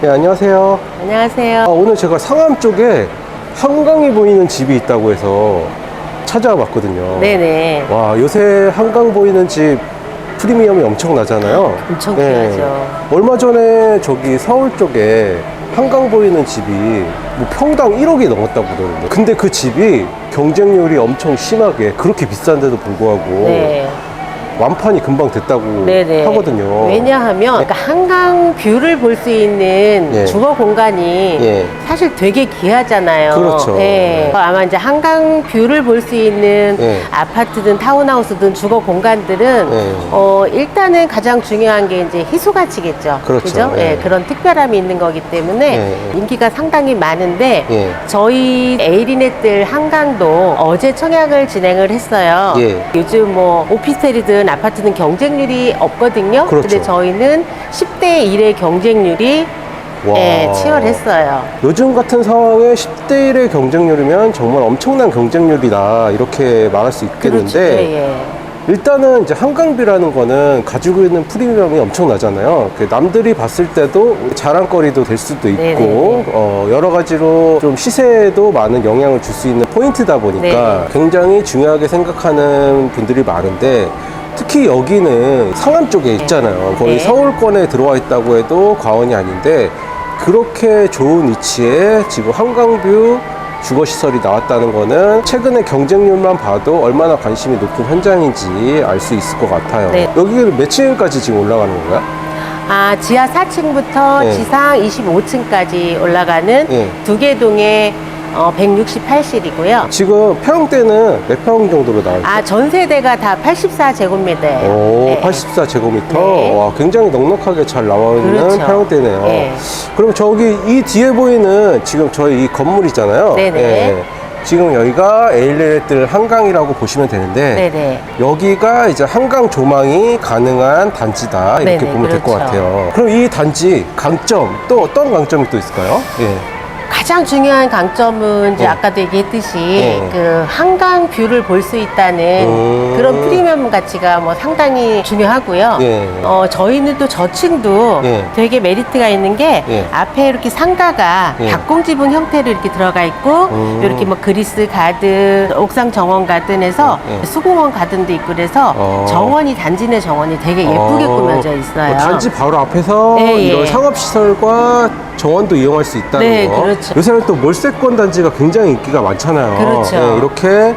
네, 안녕하세요. 안녕하세요. 아, 오늘 제가 상암 쪽에 한강이 보이는 집이 있다고 해서 찾아와 봤거든요. 네네. 와, 요새 한강 보이는 집 프리미엄이 엄청 나잖아요. 엄청 귀하죠. 얼마 전에 저기 서울 쪽에 한강 보이는 집이 뭐 평당 1억이 넘었다고 그러는데 근데 그 집이 경쟁률이 엄청 심하게 그렇게 비싼데도 불구하고 네. 완판이 금방 됐다고 네네. 하거든요. 왜냐하면 그러니까 한강 뷰를 볼 수 있는 예. 주거 공간이 예. 사실 되게 귀하잖아요. 그렇죠. 예. 네. 아마 이제 한강 뷰를 볼 수 있는 예. 아파트든 타운하우스든 주거 공간들은 예. 어, 일단은 가장 중요한 게 이제 희소 가치겠죠. 그렇죠. 그죠? 예. 예. 그런 특별함이 있는 거기 때문에 예. 인기가 상당히 많은데 예. 저희 에이리넷들 한강도 어제 청약을 진행을 했어요. 예. 요즘 뭐 오피스텔이든 아파트든 경쟁률이 없거든요. 그렇죠. 근데 저희는 10대 1의 경쟁률이 와. 예, 치열했어요. 요즘 같은 상황에 10대 1의 경쟁률이면 정말 엄청난 경쟁률이다 이렇게 말할 수 있겠는데 그렇죠. 예, 예. 일단은 이제 한강비라는 거는 가지고 있는 프리미엄이 엄청나잖아요. 그 남들이 봤을 때도 자랑거리도 될 수도 있고 네네네. 어, 여러 가지로 좀 시세에도 많은 영향을 줄 수 있는 포인트다 보니까 네. 굉장히 중요하게 생각하는 분들이 많은데 특히 여기는 상암 쪽에 있잖아요. 거의 네. 서울권에 들어와 있다고 해도 과언이 아닌데 그렇게 좋은 위치에 지금 한강뷰 주거시설이 나왔다는 거는 최근에 경쟁률만 봐도 얼마나 관심이 높은 현장인지 알 수 있을 것 같아요. 네. 여기는 몇 층까지 지금 올라가는 건가요? 아, 지하 4층부터 예. 지상 25층까지 올라가는 예. 두개 동의 어, 168실이고요. 지금 평대는 몇 평 정도로 나와요? 아, 전 세대가 다 84제곱미터예요. 오, 84제곱미터. 네. 와, 굉장히 넉넉하게 잘 나와 있는 그렇죠. 평대네요. 네. 그럼 저기 이 뒤에 보이는 지금 저희 이 건물이잖아요. 네네. 예. 지금 여기가 에일레들 한강이라고 보시면 되는데 네네. 여기가 이제 한강 조망이 가능한 단지다 이렇게 네네, 보면 될 것 그렇죠. 같아요. 그럼 이 단지 강점 또 어떤 강점이 또 있을까요? 예. 가장 중요한 강점은 이제 예. 아까도 얘기했듯이 예. 그 한강 뷰를 볼 수 있다는 음. 그런 프리미엄 가치가 뭐 상당히 중요하고요. 예. 어, 저희는 또 저층도 예. 되게 메리트가 있는 게 예. 앞에 이렇게 상가가 예. 닭공지붕 형태로 이렇게 들어가 있고 음. 이렇게 뭐 그리스 가든, 옥상 정원 가든에서 예. 수공원 가든도 있고 그래서 어. 정원이 단지 내 정원이 되게 예쁘게 어, 꾸며져 있어요. 뭐 단지 바로 앞에서 네, 이런 예. 상업시설과 정원도 이용할 수 있다는 네, 거. 그렇죠. 요새는 또 몰세권 단지가 굉장히 인기가 많잖아요. 그렇죠. 예, 이렇게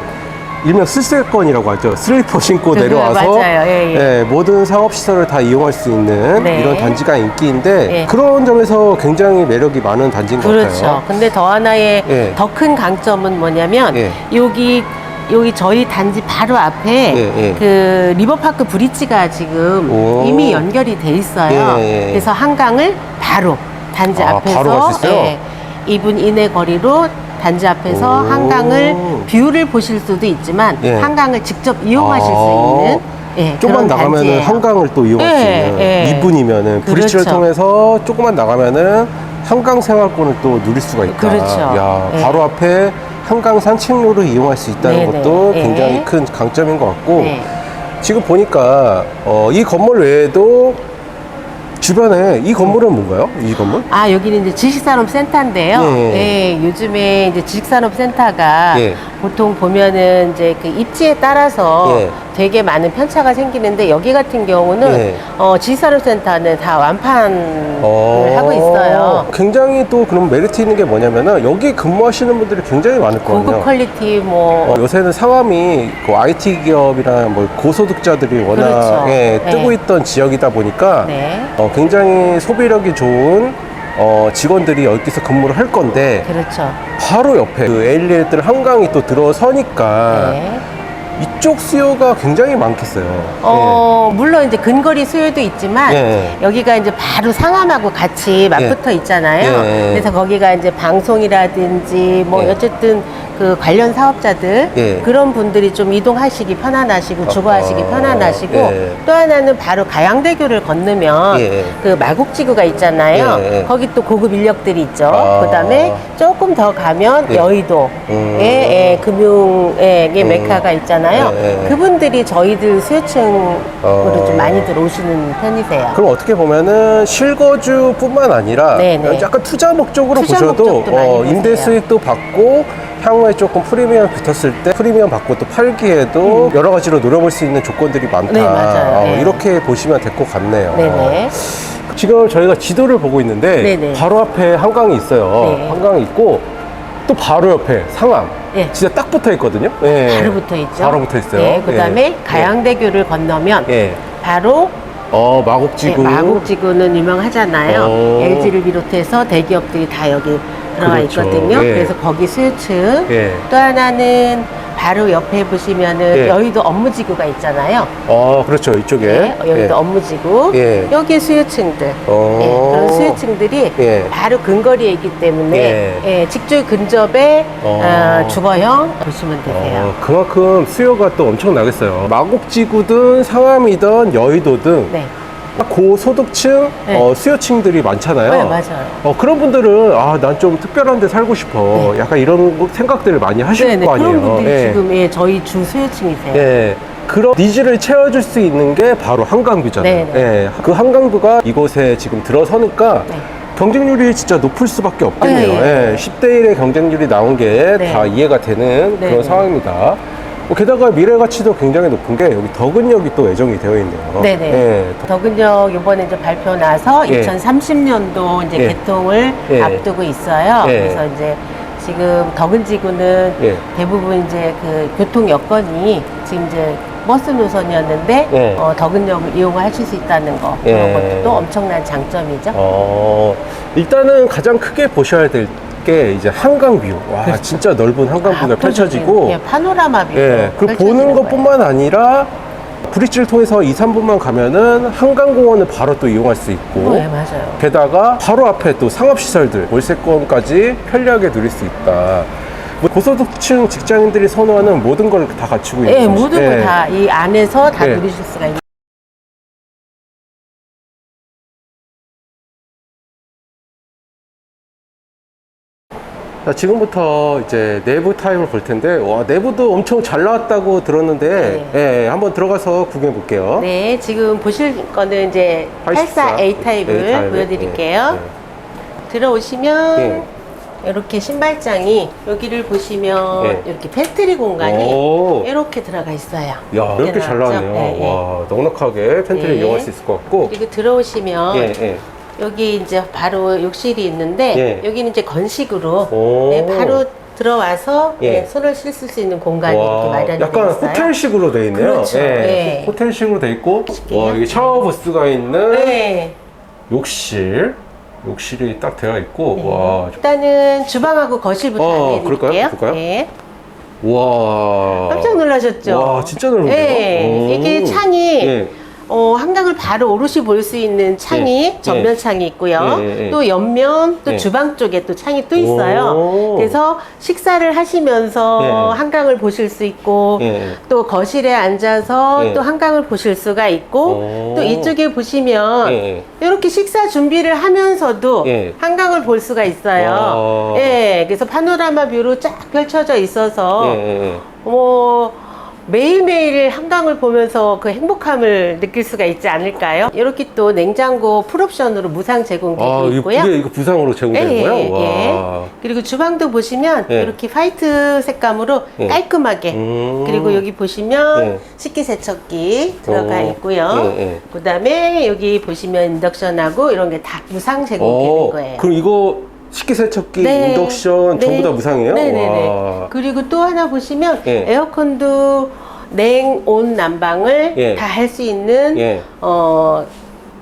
일명 쓸세권이라고 하죠. 슬리퍼 신고 그, 내려와서 맞아요. 예, 예. 모든 상업 시설을 다 이용할 수 있는 네. 이런 단지가 인기인데 예. 그런 점에서 굉장히 매력이 많은 단지인 것 그렇죠. 같아요. 근데 더 하나의 예. 더 큰 강점은 뭐냐면 예. 여기 여기 저희 단지 바로 앞에 예, 예. 그 리버파크 브릿지가 지금 오. 이미 연결이 돼 있어요. 예, 예. 그래서 한강을 바로 단지 아, 앞에서 바로 갈 수 있어요? 2분 이내 거리로 단지 앞에서 오. 한강을 뷰를 보실 수도 있지만 예. 한강을 직접 이용하실 아. 수 있는 예, 조금만 그런 나가면은 단지예요. 한강을 또 이용할 수 예, 있는 예. 2분이면은 브릿지를 그렇죠. 통해서 조금만 나가면은 한강 생활권을 또 누릴 수가 있다. 그렇죠. 야, 예. 바로 앞에 한강 산책로를 이용할 수 있다는 네네. 것도 예. 굉장히 큰 강점인 것 같고 네. 지금 보니까 어, 이 건물 외에도 주변에 이 건물은 뭔가요? 이 건물? 아 여기는 이제 지식산업센터인데요. 예. 예, 요즘에 이제 지식산업센터가 예. 보통 보면은 이제 그 입지에 따라서 예. 되게 많은 편차가 생기는데 여기 같은 경우는 예. 어, 지식산업센터는 다 완판을 어, 하고 있어요. 굉장히 또 그런 메리트 있는 게 뭐냐면은 여기 근무하시는 분들이 굉장히 많을 거예요. 고급 퀄리티 뭐 어, 요새는 상암이 그 IT 기업이나 뭐 고소득자들이 워낙 그렇죠. 예, 뜨고 네. 있던 지역이다 보니까 네. 어, 굉장히 소비력이 좋은 어, 직원들이 여기서 근무를 할 건데 그렇죠. 바로 옆에 그 에일리들 한강이 또 들어서니까 네. 이쪽 수요가 굉장히 많겠어요. 어, 물론 이제 근거리 수요도 있지만 예. 여기가 이제 바로 상암하고 같이 맞붙어 있잖아요. 예. 그래서 거기가 이제 방송이라든지 뭐 예. 어쨌든 그 관련 사업자들 예. 그런 분들이 좀 이동하시기 편안하시고 주거하시기 아하. 편안하시고 예. 또 하나는 바로 가양대교를 건너면 예. 그 마곡지구가 있잖아요. 예, 예. 거기 또 고급 인력들이 있죠. 아. 그다음에 조금 더 가면 예. 여의도에 음. 예, 금융의 음. 메카가 있잖아요. 예, 예. 그분들이 저희들 수요층으로 어. 좀 많이 들어오시는 편이세요. 그럼 어떻게 보면은 실거주뿐만 아니라 네네. 약간 투자 목적으로 투자 보셔도 목적도 많이 어, 임대 보세요. 수익도 받고 향후에 조금 프리미엄 붙었을 때 프리미엄 받고 또 팔기에도 여러 가지로 노려볼 수 있는 조건들이 많다. 음. 네, 맞아요. 어, 네. 이렇게 보시면 될 것 같네요. 네네. 지금 저희가 지도를 보고 있는데 네네. 바로 앞에 한강이 있어요. 네. 한강이 있고 또 바로 옆에 상암. 예. 진짜 딱 붙어 있거든요. 예. 바로 붙어 있죠. 바로 붙어 있어요. 네, 그다음에 예. 가양대교를 건너면 예. 바로 어, 네, 마곡지구. 마곡지구는 유명하잖아요. 어. LG를 비롯해서 대기업들이 다 여기 들어와 그렇죠. 있거든요. 예. 그래서 거기 수요층. 예. 또 하나는 바로 옆에 보시면은 예. 여의도 업무지구가 있잖아요. 어, 그렇죠. 이쪽에. 네, 여기도 예. 업무지구. 예. 여기 수요층들. 어. 네, 그런 수요층들이 예. 바로 근거리에 있기 때문에 예. 예, 직주 근접에 어. 어, 주거형 보시면 되세요. 어, 그만큼 수요가 또 엄청 나겠어요. 마곡지구든 상암이든 여의도든 네. 고소득층 네. 어, 수요층들이 많잖아요. 네, 맞아요. 어, 그런 분들은 아, 난 좀 특별한 데 살고 싶어. 약간 이런 거- 생각들을 많이 하실 네, 네. 거 아니에요. 그런 분들이 예. 지금 예, 저희 주 수요층이세요. 예. 그런 니즈를 채워줄 수 있는 게 바로 한강뷰잖아요. 네, 예. 그 한강뷰가 이곳에 지금 들어서니까 네. 경쟁률이 진짜 높을 수밖에 없겠네요. 네, 예. 10대 1의 경쟁률이 나온 게다 네. 이해가 되는 네, 그런 네. 상황입니다. 뭐 게다가 미래 가치도 굉장히 높은 게 여기 덕은역이 또 예정이 되어 있네요. 네네. 예. 덕은역 이번에 이제 발표 나서 예. 2030년도 이제 예. 개통을 예. 앞두고 있어요. 예. 그래서 이제 지금 덕은지구는 예. 대부분 이제 그 교통 여건이 지금 이제 버스 노선이었는데 예. 어, 덕은역을 이용하실 수 있다는 거 예. 그런 것도 또 엄청난 장점이죠. 어, 일단은 가장 크게 보셔야 될 게 이제 한강 뷰. 와, 진짜 넓은 한강 뷰가 펼쳐지고. 예, 파노라마 뷰. 예, 그 보는 것뿐만 아니라 브릿지를 통해서 2, 3분만 가면은 한강공원을 바로 또 이용할 수 있고 네, 맞아요. 게다가 바로 앞에 또 상업시설들, 월세권까지 편리하게 누릴 수 있다. 뭐 고소득층 직장인들이 선호하는 모든 걸 다 갖추고 있는 예, 곳이- 모든 예. 걸 다 이 안에서 다 예. 누리실 수가 있는. 자, 지금부터 이제 내부 타입을 볼 텐데, 와, 내부도 엄청 잘 나왔다고 들었는데, 예, 한번 들어가서 구경해 볼게요. 네, 지금 보실 거는 이제 84 A 타입을 A 타입. 보여드릴게요. 예, 들어오시면 예. 이렇게 신발장이 여기를 보시면 예. 이렇게 팬트리 공간이 오. 이렇게 들어가 있어요. 야, 이렇게 잘? 나왔네요. 예, 예. 와, 넉넉하게 팬트리 예. 이용할 수 있을 것 같고. 그리고 들어오시면 예, 예. 여기 이제 바로 욕실이 있는데 예. 여기는 이제 건식으로 오. 네, 바로 들어와서 예. 네, 손을 씻을 수 있는 공간이 이렇게 와, 마련이 되어 약간 있어요. 호텔식으로 돼 있네요. 그렇죠. 예. 호텔식으로 돼 있고. 와, 이게 샤워 부스가 있는 네. 욕실. 욕실이 딱 되어 있고, 네. 와, 일단은 주방하고 거실부터 어, 안내해드릴게요. 그럴까요? 네. 와. 깜짝 놀라셨죠? 와, 진짜 넓은데요? 네. 오. 이게 창이 예. 어, 한강을 바로 오롯이 볼 수 있는 창이 예. 전면 예. 창이 있고요. 예. 또 옆면 또 예. 주방 쪽에 또 창이 또 있어요. 오. 그래서 식사를 하시면서 예. 한강을 보실 수 있고 예. 또 거실에 앉아서 예. 또 한강을 보실 수가 있고 오. 또 이쪽에 보시면 예. 이렇게 식사 준비를 하면서도 예. 한강을 볼 수가 있어요. 와. 예, 그래서 파노라마 뷰로 쫙 펼쳐져 있어서 예. 뭐 매일매일 한강을 보면서 그 행복함을 느낄 수가 있지 않을까요? 이렇게 또 냉장고 풀옵션으로 무상 제공되고 아, 이거, 있고요. 이게 이거 부상으로 제공되는 예, 거예요? 예, 예. 와. 그리고 주방도 보시면 예. 이렇게 화이트 색감으로 예. 깔끔하게 음. 그리고 여기 보시면 예. 식기세척기 들어가 오. 있고요. 예, 예. 그다음에 여기 보시면 인덕션하고 이런 게 다 무상 제공되는 어, 거예요. 그럼 이거 식기세척기, 네. 인덕션 네. 전부 다 무상이에요? 네네네. 와. 그리고 또 하나 보시면 예. 에어컨도 냉 온 난방을 예. 다 할 수 있는 예. 어,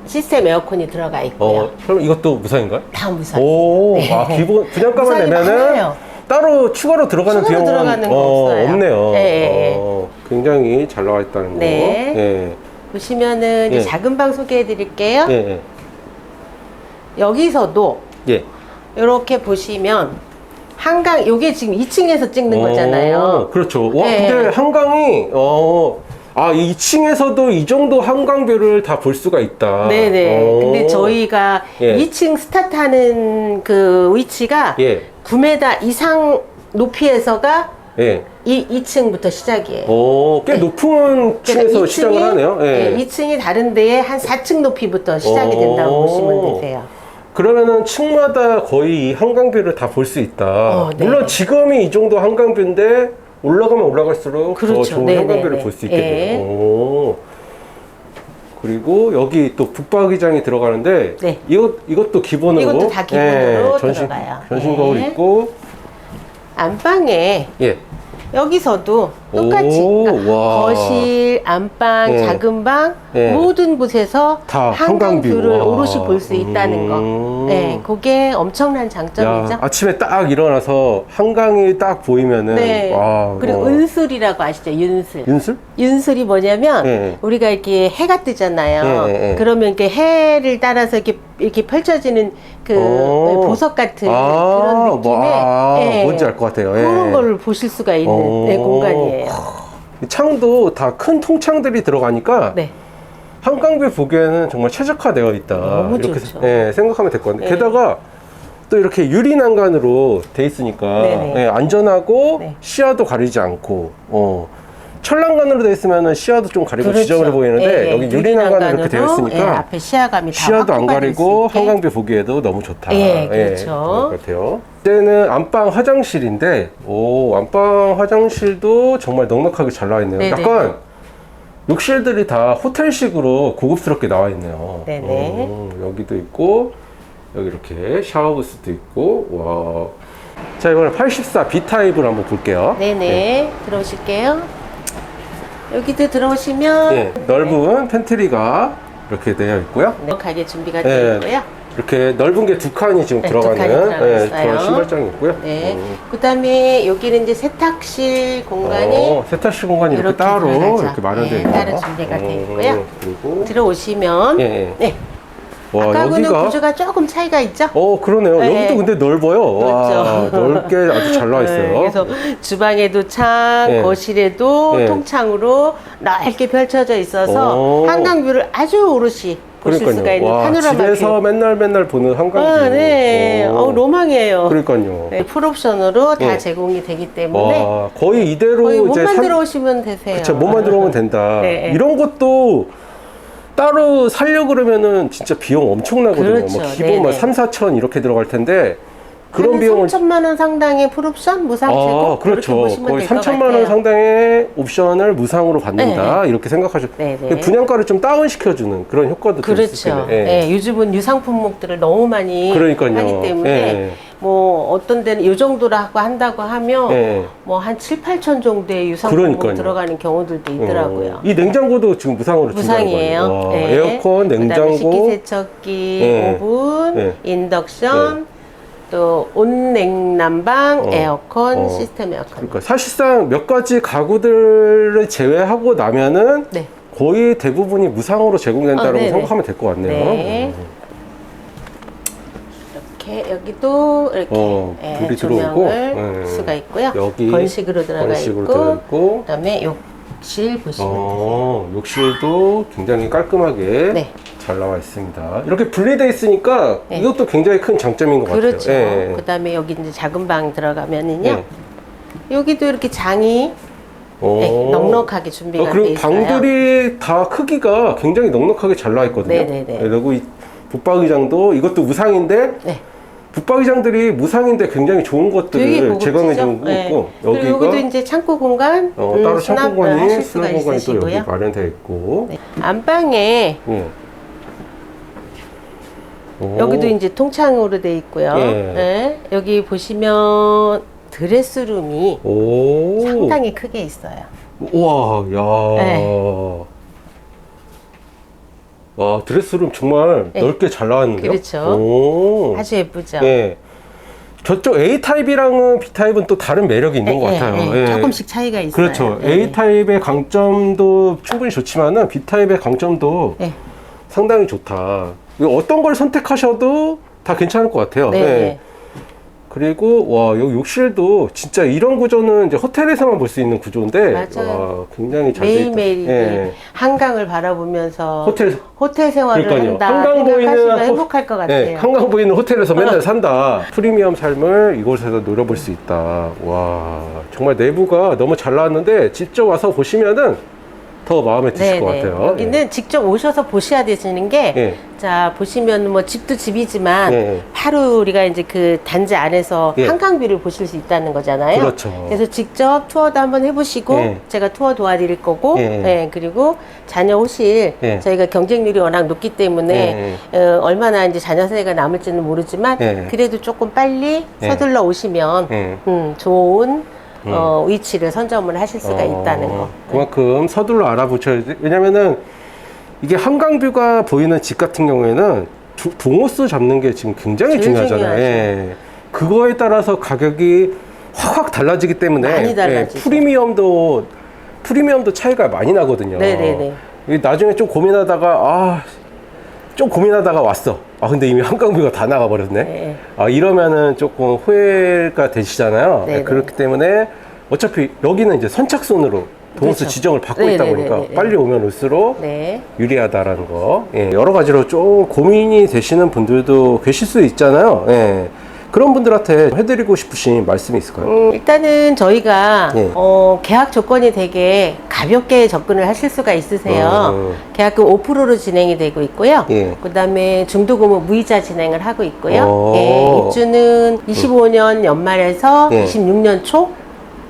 시스템 에어컨이 들어가 있고요. 어, 그럼 이것도 무상인가요? 다 무상. 오, 네. 아, 기본, 분양가만 무상이 내면은 많아요. 따로 추가로 들어가는 추가로 비용은 들어가는 거 어, 없어요. 없네요. 예. 어, 굉장히 잘 나와 있다는 거. 네. 예. 보시면은 예. 작은 방 소개해 드릴게요. 예, 예. 여기서도 예. 이렇게 보시면 한강 요게 지금 2층에서 찍는 거잖아요. 어, 그렇죠. 와, 네. 근데 한강이, 어, 아, 2층에서도 이 정도 한강뷰를 다 볼 수가 있다. 네네. 어. 근데 저희가 예. 2층 스타트하는 그 위치가 예, 9m 이상 높이에서가 예. 이 2층부터 시작이에요. 어, 꽤 높은 층에서 그러니까 시작을 하네요. 예. 2층이 다른 데에 한 4층 높이부터 시작이 된다고 어. 보시면 되세요. 그러면은 층마다 거의 이 한강뷰를 다 볼 수 있다. 어, 네. 물론 지금이 이 정도 한강뷰인데 올라가면 올라갈수록 더 그렇죠. 좋은 네, 한강뷰를 네, 볼 수 네. 있겠네요. 오. 그리고 여기 또 북박이장이 들어가는데 네. 이것 이것도 기본으로 이것도 다 기본으로 전신 들어가요. 전신 네. 거울 있고 안방에 예. 여기서도 똑같이 오, 그러니까 와. 거실, 안방, 예. 작은 방 예. 모든 곳에서 다 한강뷰를 한강뷰. 와. 오롯이 볼 수 있다는 거. 음. 네, 그게 엄청난 장점이죠. 야, 아침에 딱 일어나서 한강이 딱 보이면은 네. 와, 그리고 어. 은술이라고 아시죠? 윤술. 윤술? 윤술이 뭐냐면 예. 우리가 이렇게 해가 뜨잖아요. 예, 예, 예. 그러면 이렇게 해를 따라서 이렇게 이렇게 펼쳐지는 그 오. 보석 같은 아, 그런 느낌의 뭐, 아, 예. 뭔지 알 것 같아요. 예. 그런 걸 보실 수가 있는 오. 네, 공간이에요. 이 창도 다 큰 통창들이 들어가니까 네. 한강뷰 보기에는 정말 최적화되어 있다. 너무 이렇게 좋죠. 예, 생각하면 될 것 같아요. 네. 게다가 또 이렇게 유리 난간으로 돼 있으니까 네네. 예, 안전하고 네. 시야도 가리지 않고 어, 철난간으로 돼 있으면 시야도 좀 가리고 그렇죠. 지저분해 보이는데 예, 예. 여기 유리 난간으로 이렇게 되어 있으니까 예, 앞에 시야감이 다 시야도 안 가리고. 한강뷰 보기에도 너무 좋다. 예, 그렇죠. 그럴 것 같아요. 이제는 안방 화장실인데, 오, 안방 화장실도 정말 넉넉하게 잘 나와 있네요. 네네. 약간 욕실들이 다 호텔식으로 고급스럽게 나와 있네요. 네네. 음, 여기도 있고, 여기 이렇게 샤워부스도 있고, 와. 자, 이번에 84 B타입을 한번 볼게요. 네네 들어오실게요. 여기도 들어오시면 예, 넓은 팬트리가 이렇게 되어 있고요. 네, 가게 준비가 예. 되어 있고요. 이렇게 넓은 게 두 칸이 지금 네, 들어가는 들어가 예, 있어요. 그런 신발장이 있고요. 네. 음. 그다음에 여기는 이제 세탁실 공간이 어, 세탁실 공간이 이렇게, 이렇게 따로 들어가죠. 이렇게 마련되어 네, 있네요. 따로 준비가 돼 음, 있고요. 그리고 들어오시면 예, 예. 네. 와 아까하고는 여기가 구조가 조금 차이가 있죠? 어 그러네요. 네. 여기도 근데 넓어요. 와, 그렇죠. 넓게 아주 잘 나와 있어요. 네, 그래서 주방에도 창, 네. 거실에도 네. 통창으로 넓게 펼쳐져 있어서 오. 한강뷰를 아주 오롯이 보실 수가 있는 와, 파노라마 집에서 뷰. 맨날 맨날 보는 한강 뷰. 아, 네. 오. 어, 로망이에요. 그러니까요. 네, 풀옵션으로 다 네. 제공이 되기 때문에 와 거의 이대로 거의 이제 몸만 산- 들어오시면 되세요. 그쵸, 몸만 들어오면 된다. 네, 네. 이런 것도 따로 살려 그러면은 진짜 비용 엄청나거든요. 그렇죠. 뭐 기본 뭐 네, 네. 3, 4천 이렇게 들어갈 텐데 그런 한 비용을 3천만 원 상당의 풀옵션 무상 제공 아, 그렇죠. 거의 될것 3천만 원. 상당의 옵션을 무상으로 받는다. 이렇게 생각하셔. 네, 네. 분양가를 좀 다운 시켜 주는 그런 효과도 그렇죠. 예. 예, 요즘은 유상 품목들을 너무 많이 그러니까요. 하기 때문에 예. 뭐 어떤 데는 이 정도라고 한다고 하면 예. 뭐한 7, 8천 정도의 유상 품목 그러니까요. 들어가는 경우들도 있더라고요. 어, 이 냉장고도 지금 무상으로 무상이에요. 와, 예. 에어컨, 냉장고. 식기세척기, 예. 오븐, 예. 인덕션, 또 온냉난방, 어. 에어컨, 어. 시스템 에어컨. 그러니까 사실상 몇 가지 가구들을 제외하고 나면은 네. 거의 대부분이 무상으로 제공된다고 어, 네네. 생각하면 될 것 같네요. 네. 음. 이렇게 여기도 이렇게 어, 예, 불이 조명을 들어오고, 볼 예. 수가 있고요. 여기 건식으로 들어가 건식으로 있고, 들어있고. 그다음에 욕실 보시면 어, 욕실도 굉장히 깔끔하게 네. 잘 나와 있습니다. 이렇게 분리되어 있으니까 네. 이것도 굉장히 큰 장점인 것 그렇죠. 같아요. 예, 예. 그다음에 여기 이제 작은 방 들어가면은요. 예. 여기도 이렇게 장이 오. 네, 넉넉하게 준비가 어, 돼 그리고 있어요. 방들이 다 크기가 굉장히 넉넉하게 잘 나와 있거든요. 네네네. 그리고 이 붙박이장도 이것도 무상인데 네. 붙박이장들이 무상인데 굉장히 좋은 것들을? 제공해 주고 네. 있고 여기가 여기도 이제 창고 공간, 어, 음, 따로 수납 창고 공간이 하실 수가 수납 공간이 또 있으시고요. 여기 마련되어 있고 네. 안방에 예. 오. 여기도 이제 통창으로 돼 있고요. 예. 네. 여기 보시면 드레스룸이 오. 상당히 크게 있어요. 우와, 야. 네. 와, 드레스룸 정말 네. 넓게 잘 나왔는데요. 그렇죠. 오. 아주 예쁘죠. 예. 저쪽 A 타입이랑은 B 타입은 또 다른 매력이 있는 것 예, 같아요. 예, 예. 조금씩 차이가 있어요. 그렇죠. 예. A 타입의 강점도 충분히 좋지만은 B 타입의 강점도 예. 상당히 좋다. 어떤 걸 선택하셔도 다 괜찮을 것 같아요. 네. 예. 네. 그리고 와 여기 욕실도 진짜 이런 구조는 이제 호텔에서만 볼 수 있는 구조인데 맞아요. 와 굉장히 잘돼 있다. 매일 매일 예. 한강을 바라보면서 호텔 호텔 생활을 그러니까요. 한다 한강 생각하시면 보이는 호- 행복할 것 같아요. 네, 한강 보이는 호텔에서 맨날 산다. 프리미엄 삶을 이곳에서 누려볼 수 있다. 와, 정말 내부가 너무 잘 나왔는데 직접 와서 보시면은 더 마음에 드실 것 같아요. 여기는 직접 오셔서 보셔야 되시는 게, 예. 자, 보시면 뭐 집도 집이지만, 예. 바로 우리가 이제 그 단지 안에서 예. 한강뷰를 보실 수 있다는 거잖아요. 그렇죠. 그래서 직접 투어도 한번 해보시고, 예. 제가 투어 도와드릴 거고, 예. 예, 그리고 자녀 호실, 예. 저희가 경쟁률이 워낙 높기 때문에, 어, 얼마나 이제 자녀 세대가 남을지는 모르지만, 예. 그래도 조금 빨리 예. 서둘러 오시면, 예. 음, 좋은 어, 위치를 선점을 하실 수가 어, 있다는 거. 그만큼 서둘러 알아보셔야 돼. 왜냐면은 이게 한강뷰가 보이는 집 같은 경우에는 두- 동호수 잡는 게 지금 굉장히 제일 중요하잖아요. 중요하죠. 예. 그거에 따라서 가격이 확확 달라지기 때문에 많이 예, 달라지죠. 프리미엄도 프리미엄도 차이가 많이 나거든요. 네네네. 이게 나중에 좀 고민하다가 아, 좀 고민하다가 왔어. 아 근데 이미 한강뷰가 다 나가 버렸네. 네. 아 이러면은 조금 후회가 되시잖아요. 네 네. 그렇기 때문에 어차피 여기는 이제 선착순으로 동호수 그렇죠. 지정을 받고 있다 네네네네. 보니까 빨리 오면 올수록 네. 유리하다라는 거. 예, 여러 가지로 좀 고민이 되시는 분들도 계실 수 있잖아요. 예. 그런 분들한테 해드리고 싶으신 말씀이 있을까요? 음, 일단은 저희가 예. 어, 계약 조건이 되게 가볍게 접근을 하실 수가 있으세요. 어. 계약금 5%로 진행이 되고 있고요. 예. 그다음에 중도금은 무이자 진행을 하고 있고요. 어. 예, 입주는 25년 연말에서 예. 26년 초.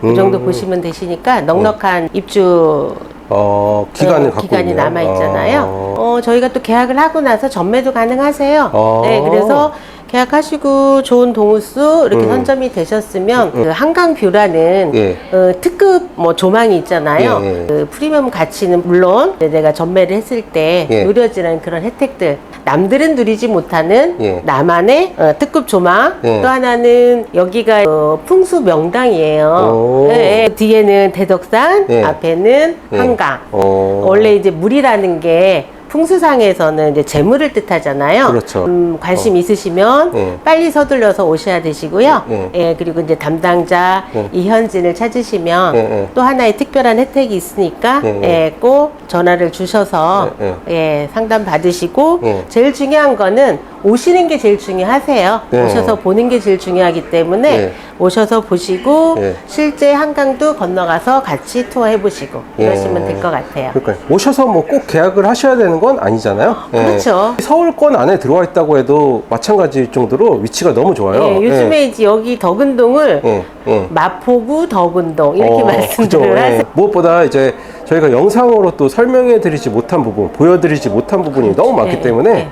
그 음. 정도 보시면 되시니까 넉넉한 입주 어, 기간을 어, 갖고 기간이 있네요. 남아 있잖아요. 어. 어, 저희가 또 계약을 하고 나서 전매도 가능하세요. 어. 네, 그래서 계약하시고 좋은 동호수 이렇게 음. 선점이 되셨으면 그 한강 뷰라는 예. 어, 특급 뭐 조망이 있잖아요. 예, 예. 그 프리미엄 가치는 물론 내가 전매를 했을 때 예. 누려지는 그런 혜택들. 남들은 누리지 못하는 예. 나만의 어, 특급 조망. 예. 또 하나는 여기가 어, 풍수 명당이에요. 오. 예, 예. 뒤에는 대덕산, 예. 앞에는 예. 한강. 어. 원래 이제 물이라는 게 풍수상에서는 이제 재물을 뜻하잖아요. 그렇죠. 음, 관심 있으시면 예. 빨리 서둘러서 오셔야 되시고요. 예. 예, 그리고 이제 담당자 예. 이현진을 찾으시면 예, 예. 또 하나의 특별한 혜택이 있으니까 예, 예. 예, 꼭 전화를 주셔서 예, 예, 상담 받으시고 예. 제일 중요한 거는 오시는 게 제일 중요하세요. 예. 오셔서 보는 게 제일 중요하기 때문에 예. 오셔서 보시고 예. 실제 한강도 건너가서 같이 투어 해보시고 예. 이러시면 될 것 같아요. 그러니까 오셔서 뭐 꼭 계약을 하셔야 되는 건 아니잖아요. 예. 그렇죠. 서울권 안에 들어와 있다고 해도 마찬가지일 정도로 위치가 너무 좋아요. 예, 요즘에 이제 여기 덕은동을 예, 예. 마포구 덕은동 이렇게 어. 예. 하세요. 무엇보다 이제 저희가 영상으로 또 설명해 드리지 못한 부분, 보여드리지 못한 부분이 너무 많기 네, 때문에 네.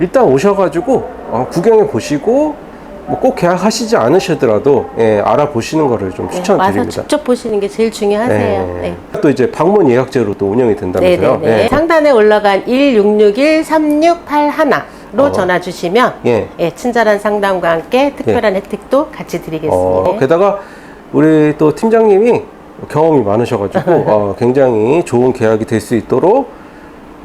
일단 오셔가지고 어, 구경해 보시고 뭐 꼭 계약하시지 않으시더라도 예, 알아보시는 거를 좀 네, 와서 추천드립니다. 직접 보시는 게 제일 중요하세요. 예. 네. 또 이제 방문 예약제로 또 운영이 된다면서요. 네네네. 예. 상단에 올라간 1661-3681로 어. 전화 주시면 예. 예, 친절한 상담과 함께 특별한 혜택도 같이 드리겠습니다. 어, 게다가 우리 또 팀장님이 경험이 많으셔가지고 어, 굉장히 좋은 계약이 될 수 있도록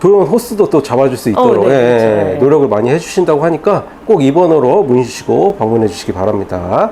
좋은 호스도 또 잡아줄 수 있도록 어, 네, 예, 그렇죠. 예, 네. 노력을 많이 해주신다고 하니까 꼭이 번호로 문의 주시고 방문해 주시기 바랍니다.